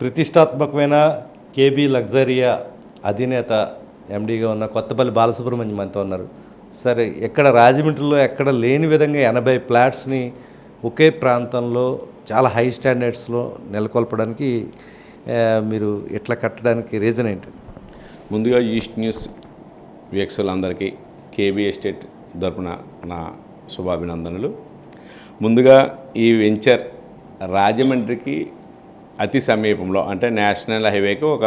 ప్రతిష్టాత్మకమైన కేబీ లగ్జరియా అధినేత ఎండీగా ఉన్న కొత్తపల్లి బాలసుబ్రహ్మణ్యం అంతా ఉన్నారు. సరే ఎక్కడ రాజమండ్రిలో ఎక్కడ లేని విధంగా ఎనభై ప్లాట్స్ని ఒకే ప్రాంతంలో చాలా హై స్టాండర్డ్స్లో నెలకొల్పడానికి మీరు ఇట్లా కట్టడానికి రీజన్ ఏంటి? ముందుగా ఈస్ట్ న్యూస్ వీక్షకులందరికీ కేబీ ఎస్టేట్ తరపున నా శుభాభినందనలు. ముందుగా ఈ వెంచర్ రాజమండ్రికి అతి సమీపంలో అంటే నేషనల్ హైవేకి ఒక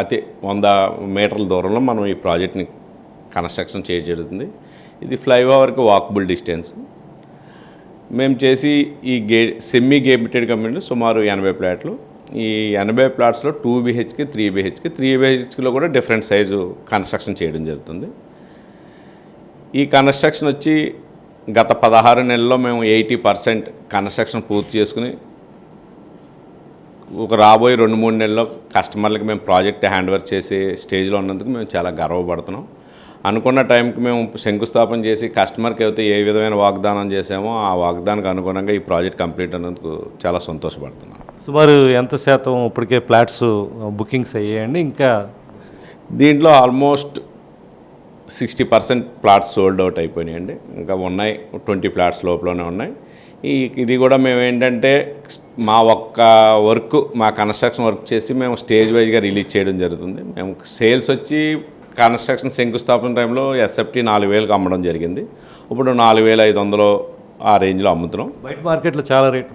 అతి వంద మీటర్ల దూరంలో మనం ఈ ప్రాజెక్ట్ని కన్స్ట్రక్షన్ చేయడం జరుగుతుంది. ఇది ఫ్లైఓవర్కి వాకబుల్ డిస్టెన్స్. మేము చేసి ఈ గే సెమీ గేమిటెడ్ కంపెనీలు సుమారు ఎనభై ప్లాట్లు ఈ ఎనభై ప్లాట్స్లో two BHK three BHK three బీహెచ్కిలో కూడా డిఫరెంట్ సైజు కన్స్ట్రక్షన్ చేయడం జరుగుతుంది. ఈ కన్స్ట్రక్షన్ వచ్చి గత పదహారు నెలల్లో మేము ఎయిటీ పర్సెంట్ కన్స్ట్రక్షన్ పూర్తి చేసుకుని ఒక రాబోయే రెండు మూడు నెలల్లో కస్టమర్లకి మేము ప్రాజెక్ట్ హ్యాండ్ వర్క్ చేసే స్టేజ్లో ఉన్నందుకు మేము చాలా గర్వపడుతున్నాం. అనుకున్న టైంకి మేము శంకుస్థాపన చేసి కస్టమర్కి అయితే ఏ విధమైన వాగ్దానం చేసామో ఆ వాగ్దానానికి అనుగుణంగా ఈ ప్రాజెక్ట్ కంప్లీట్ అయినందుకు చాలా సంతోషపడుతున్నాం. సుమారు ఎంత శాతం ఇప్పటికే ఫ్లాట్స్ బుకింగ్స్ అయ్యాయండి? ఇంకా దీంట్లో almost sixty percent plots sold out అయిపోయినాయండి. ఇంకా ఉన్నాయి ట్వంటీ ప్లాట్స్ లోపలనే ఉన్నాయి. ఈ ఇది కూడా మేము ఏంటంటే మా ఒక్క వర్క్ మా కన్స్ట్రక్షన్ వర్క్ చేసి మేము స్టేజ్ వైజ్గా రిలీజ్ చేయడం జరుగుతుంది. మేము సేల్స్ వచ్చి కన్స్ట్రక్షన్ శంకుస్థాపన టైంలో ఎస్ఎఫ్టీ నాలుగు వేలకు అమ్మడం జరిగింది. ఇప్పుడు నాలుగు వేల ఐదు వందలు ఆ రేంజ్లో అమ్ముతున్నాం. బయట మార్కెట్లో చాలా రేటు.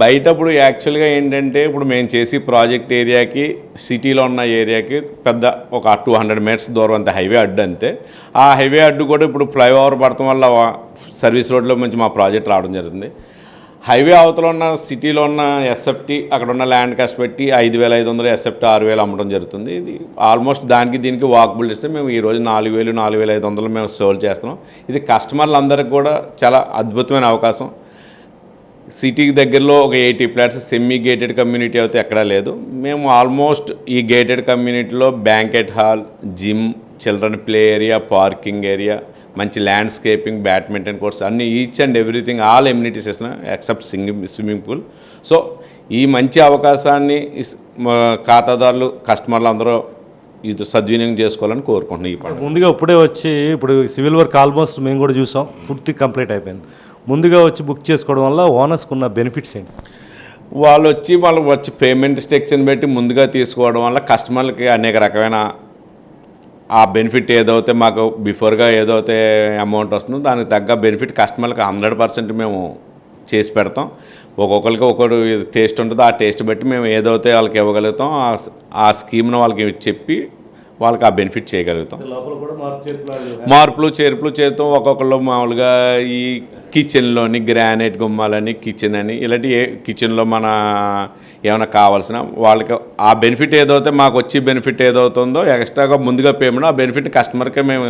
బయట ఇప్పుడు యాక్చువల్గా ఏంటంటే ఇప్పుడు మేము చేసి ప్రాజెక్ట్ ఏరియాకి సిటీలో ఉన్న ఏరియాకి పెద్ద ఒక టూ హండ్రెడ్ మీటర్స్ దూరం అంతే హైవే అడ్డు అంతే. ఆ హైవే అడ్డు కూడా ఇప్పుడు ఫ్లైఓవర్ పడటం వల్ల సర్వీస్ రోడ్లో మంచి మా ప్రాజెక్ట్ రావడం జరుగుతుంది హైవే అవతల ఉన్న సిటీలో ఉన్న ఎస్ఎఫ్టీ అక్కడ ఉన్న ల్యాండ్ కాస్ట్ పెట్టి ఐదు వేల ఐదు వందలు ఎస్ఎఫ్టీ ఆరు వేలు అమ్మడం జరుగుతుంది. ఇది ఆల్మోస్ట్ దానికి దీనికి వాకబుల్ ఇస్తే మేము ఈ రోజు నాలుగు వేలు నాలుగు వేల ఐదు వందలు మేము సోల్డ్ చేస్తున్నాం. ఇది కస్టమర్లందరికీ కూడా చాలా అద్భుతమైన అవకాశం. సిటీకి దగ్గరలో ఒక eighty flats semi gated community అయితే ఎక్కడా లేదు. మేము ఆల్మోస్ట్ ఈ గేటెడ్ కమ్యూనిటీలో banquet hall gym children play area parking area మంచి ల్యాండ్స్కేపింగ్ బ్యాడ్మింటన్ కోర్ట్స్ అన్ని each and everything all amenities ఇస్తున్నాం except singing swimming pool so ఈ మంచి అవకాశాన్ని ఖాతాదారులు కస్టమర్లు అందరూ ఇది సద్వినియోగం చేసుకోవాలని కోరుకుంటున్నాను ఈ పండుగ. ముందుగా ఇప్పుడే వచ్చి ఇప్పుడు సివిల్ వర్క్ ఆల్మోస్ట్ మేము కూడా చూసాం పూర్తి కంప్లీట్ అయిపోయింది. ముందుగా వచ్చి బుక్ చేసుకోవడం వల్ల ఓనర్స్కి ఉన్న బెనిఫిట్స్ ఏంటి? వాళ్ళు వచ్చి వాళ్ళు వచ్చి పేమెంట్ స్ట్రక్చర్ని బట్టి ముందుగా తీసుకోవడం వల్ల కస్టమర్లకి అనేక రకమైన ఆ బెనిఫిట్ ఏదైతే మాకు బిఫోర్గా ఏదైతే అమౌంట్ వస్తుందో దానికి తగ్గ బెనిఫిట్ కస్టమర్లకు హండ్రెడ్ పర్సెంట్ మేము చేసి పెడతాం. ఒక్కొక్కరికి ఒక్కొక్కరు టేస్ట్ ఉంటుందో. ఆ టేస్ట్ బట్టి మేము ఏదైతే వాళ్ళకి ఇవ్వగలుగుతాం ఆ- ఆ స్కీమ్ను వాళ్ళకి చెప్పి వాళ్ళకి ఆ బెనిఫిట్ చేయగలుగుతాం. మార్పులు చేర్పులు చేస్తాం ఒక్కొక్కళ్ళు మామూలుగా ఈ కిచెన్లోని గ్రానైట్ గుమ్మాలని కిచెన్ అని ఇలాంటి ఏ కిచెన్లో మన ఏమైనా కావాల్సిన వాళ్ళకి ఆ బెనిఫిట్ ఏదైతే మాకు వచ్చి బెనిఫిట్ ఏదవుతుందో ఎక్స్ట్రాగా ముందుగా పేమెంట్ ఆ బెనిఫిట్ కస్టమర్కే మేము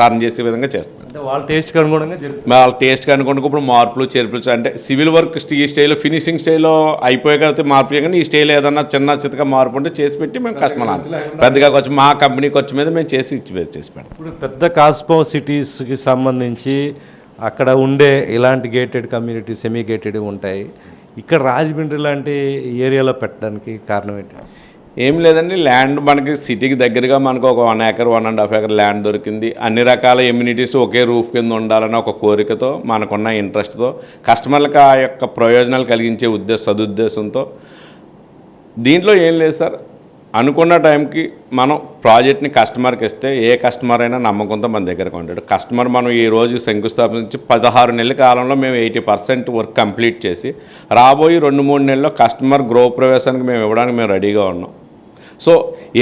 టర్న్ చేసే విధంగా చేస్తాం. అంటే వాళ్ళ టేస్ట్కి అనుగుణంగా వాళ్ళ టేస్ట్కి అనుకుంటే ఇప్పుడు మార్పులు చేర్పులు అంటే సివిల్ వర్క్ ఈ స్టైల్లో ఫినిషింగ్ స్టైల్లో అయిపోయాక అయితే మార్పు చేయగానే ఈ స్టైల్ ఏదన్నా చిన్న చిత్తగా మార్పు ఉంటే చేసి పెట్టి మేము కస్టమర్ పెద్దగా వచ్చి మా కంపెనీ ఖర్చు మీద మేము చేసి ఇచ్చి చేసి పెడతాం. ఇప్పుడు పెద్ద కాస్మో సిటీస్కి సంబంధించి అక్కడ ఉండే ఇలాంటి గేటెడ్ కమ్యూనిటీ సెమీ గేటెడ్ ఉంటాయి. ఇక్కడ రాజమండ్రి లాంటి ఏరియాలో పెట్టడానికి కారణం ఏంటి? ఏం లేదండి ల్యాండ్ మనకి సిటీకి దగ్గరగా మనకు ఒక one acre one and half acre land దొరికింది. అన్ని రకాల ఎమ్యూనిటీస్ ఒకే రూఫ్ కింద ఉండాలన్న ఒక కోరికతో మనకున్న ఇంట్రెస్ట్తో కస్టమర్లకు ఆ యొక్క ప్రయోజనాలు కలిగించే ఉద్దేశ సదుద్దేశంతో. దీంట్లో ఏం లేదు సార్. అనుకున్న టైంకి మనం ప్రాజెక్ట్ని కస్టమర్కి ఇస్తే ఏ కస్టమర్ అయినా నమ్మకంతో మన దగ్గరకు ఉంటాడు కస్టమర్ మనం ఈ రోజు శంకుస్థాపన నుంచి పదహారు నెలల కాలంలో మేము ఎయిటీ పర్సెంట్ వర్క్ కంప్లీట్ చేసి రాబోయే రెండు మూడు నెలల్లో కస్టమర్ గృహప్రవేశానికి మేము ఇవ్వడానికి మేము రెడీగా ఉన్నాం. సో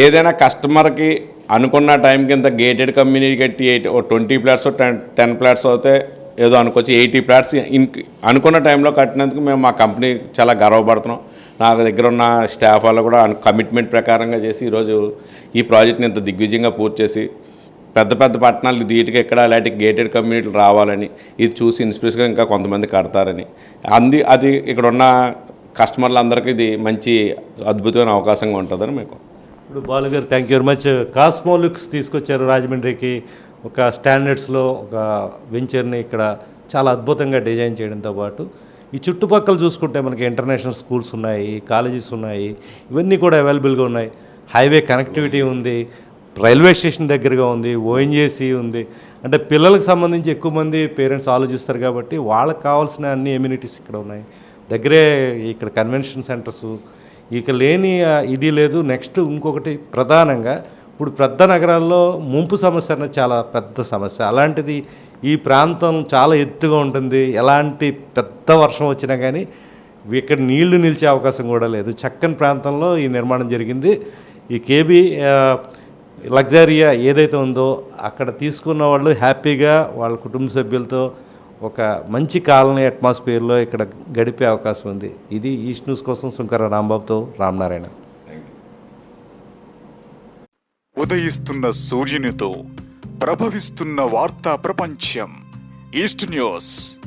ఏదైనా కస్టమర్కి అనుకున్న టైం కింద గేటెడ్ కమ్యూనిటీ కట్టి eight twenty plots ten ten plots అయితే ఏదో అనుకోవచ్చు ఎయిటీ ప్లాట్స్ ఇన్ అనుకున్న టైంలో కట్టినందుకు మేము మా కంపెనీ చాలా గర్వపడుతున్నాం. నా దగ్గర ఉన్న స్టాఫ్ వాళ్ళు కూడా కమిట్మెంట్ ప్రకారంగా చేసి ఈరోజు ఈ ప్రాజెక్ట్ని ఇంత దిగ్విజయంగా పూర్తి చేసి పెద్ద పెద్ద పట్టణాలు వీటికి ఎక్కడ అలాంటి గేటెడ్ కమ్యూనిటీలు రావాలని ఇది చూసి ఇన్స్పిరేషన్గా ఇంకా కొంతమంది కడతారని. అంది అది ఇక్కడ ఉన్న కస్టమర్లందరికీ ఇది మంచి అద్భుతమైన అవకాశంగా ఉంటుందని మీకు ఇప్పుడు బాలు గారు thank you very much Cosmo Looks తీసుకొచ్చారు రాజమండ్రికి. ఒక స్టాండర్డ్స్లో ఒక వెంచర్ని ఇక్కడ చాలా అద్భుతంగా డిజైన్ చేయడంతో పాటు. ఈ చుట్టుపక్కల చూసుకుంటే మనకి ఇంటర్నేషనల్ స్కూల్స్ ఉన్నాయి కాలేజెస్ ఉన్నాయి ఇవన్నీ కూడా అవైలబుల్గా ఉన్నాయి. హైవే కనెక్టివిటీ ఉంది రైల్వే స్టేషన్ దగ్గరగా ఉంది ఓఎన్జేసీ ఉంది. అంటే పిల్లలకు సంబంధించి ఎక్కువ మంది పేరెంట్స్ ఆలోచిస్తారు కాబట్టి వాళ్ళకి కావాల్సిన అన్ని ఎమ్యూనిటీస్ ఇక్కడ ఉన్నాయి. దగ్గరే ఇక్కడ కన్వెన్షన్ సెంటర్స్ ఇక లేని ఇది లేదు. నెక్స్ట్ ఇంకొకటి ప్రధానంగా ఇప్పుడు పెద్ద నగరాల్లో ముంపు సమస్య అనేది చాలా పెద్ద సమస్య. అలాంటిది ఈ ప్రాంతం చాలా ఎత్తుగా ఉంటుంది. ఎలాంటి పెద్ద వర్షం వచ్చినా కానీ ఇక్కడ నీళ్ళు నిలిచే అవకాశం కూడా లేదు. చక్కని ప్రాంతంలో ఈ నిర్మాణం జరిగింది. ఈ కేబీ లగ్జరియా ఏదైతే ఉందో అక్కడ తీసుకున్న వాళ్ళు హ్యాపీగా వాళ్ళ కుటుంబ సభ్యులతో ఒక మంచి కాలనీ అట్మాస్ఫియర్లో ఇక్కడ గడిపే అవకాశం ఉంది. ఇది ఈస్ట్ న్యూస్ కోసం శంకర రాంబాబుతో రామనారాయణ. ఉదయిస్తున్న సూర్యునితో ప్రభవిస్తున్న వార్తా ప్రపంచం. East news